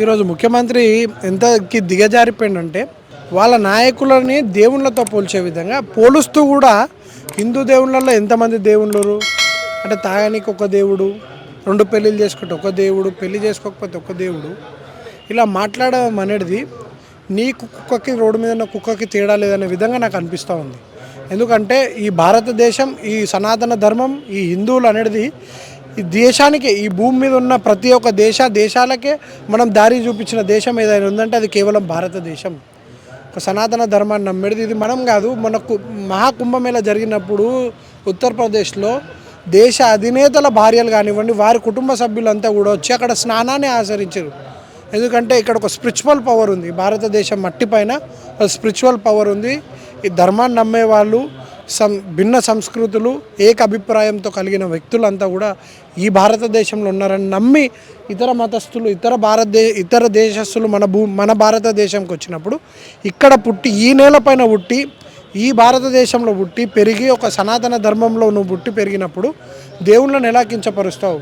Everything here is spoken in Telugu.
ఈరోజు ముఖ్యమంత్రి ఎంతకి దిగజారిపోయిందంటే వాళ్ళ నాయకులని దేవుళ్ళతో పోల్చే విధంగా పోలుస్తూ కూడా హిందూ దేవుళ్ళల్లో ఎంతమంది దేవుళ్ళు అంటే తాగానికి ఒక దేవుడు రెండు పెళ్ళిళ్ళు చేసుకుంటే ఒక దేవుడు పెళ్ళి చేసుకోకపోతే ఒక దేవుడు. ఇలా మాట్లాడడం అనేది నీ కుక్కకి రోడ్డు మీద ఉన్న కుక్కకి తేడా లేదనే విధంగా నాకు అనిపిస్తూ ఉంది. ఎందుకంటే ఈ భారతదేశం ఈ సనాతన ధర్మం ఈ హిందువులు అనేది ఈ దేశానికి ఈ భూమి మీద ఉన్న ప్రతి ఒక్క దేశ దేశాలకే మనం దారి చూపించిన దేశం ఏదైనా ఉందంటే అది కేవలం భారతదేశం. ఒక సనాతన ధర్మాన్ని నమ్మేది ఇది మనం కాదు. మనకు మహాకుంభమేళ జరిగినప్పుడు ఉత్తరప్రదేశ్లో దేశ అధినేతల భార్యలు కానివ్వండి వారి కుటుంబ సభ్యులంతా కూడా వచ్చి అక్కడ స్నానాన్ని ఆచరించారు. ఎందుకంటే ఇక్కడ ఒక స్పిరిచువల్ పవర్ ఉంది. భారతదేశం మట్టి పైన స్పిరిచువల్ పవర్ ఉంది. ఈ ధర్మాన్ని నమ్మే వాళ్ళు సం భిన్న సంస్కృతులు ఏక అభిప్రాయంతో కలిగిన వ్యక్తులంతా కూడా ఈ భారతదేశంలో ఉన్నారని నమ్మి ఇతర మతస్థులు ఇతర భారతదే ఇతర దేశస్తులు మన భూ మన భారతదేశంకి వచ్చినప్పుడు ఇక్కడ పుట్టి ఈ నేలపైన పుట్టి ఈ భారతదేశంలో పుట్టి పెరిగి ఒక సనాతన ధర్మంలో నువ్వు పుట్టి పెరిగినప్పుడు దేవుళ్ళని ఎలా కించపరుస్తావు?